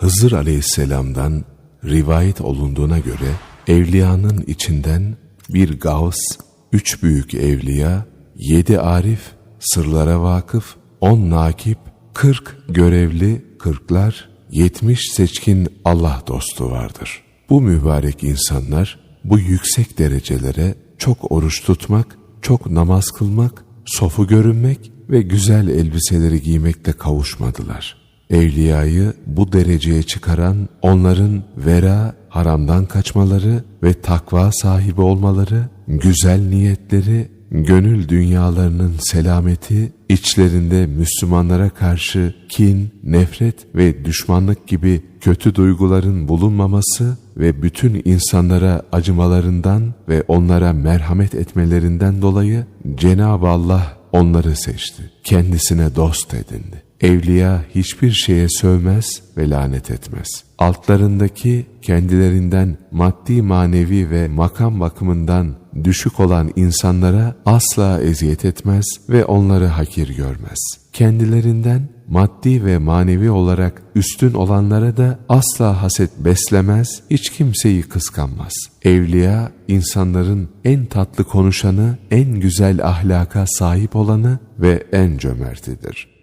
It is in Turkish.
Hızır aleyhisselamdan rivayet olunduğuna göre evliyanın içinden bir gavs, üç büyük evliya, yedi arif, sırlara vakıf, on nakip, kırk görevli, kırklar, yetmiş seçkin Allah dostu vardır. Bu mübarek insanlar bu yüksek derecelere çok oruç tutmak, çok namaz kılmak, sofu görünmek ve güzel elbiseleri giymekle kavuşmadılar. Evliyayı bu dereceye çıkaran onların vera, haramdan kaçmaları ve takva sahibi olmaları, güzel niyetleri, gönül dünyalarının selameti, içlerinde Müslümanlara karşı kin, nefret ve düşmanlık gibi kötü duyguların bulunmaması ve bütün insanlara acımalarından ve onlara merhamet etmelerinden dolayı Cenab-ı Allah onları seçti. Kendisine dost edindi. Evliya hiçbir şeye sövmez ve lanet etmez. Altlarındaki kendilerinden maddi manevi ve makam bakımından düşük olan insanlara asla eziyet etmez ve onları hakir görmez. Kendilerinden maddi ve manevi olarak üstün olanlara da asla haset beslemez, hiç kimseyi kıskanmaz. Evliya, insanların en tatlı konuşanı, en güzel ahlaka sahip olanı ve en cömertidir.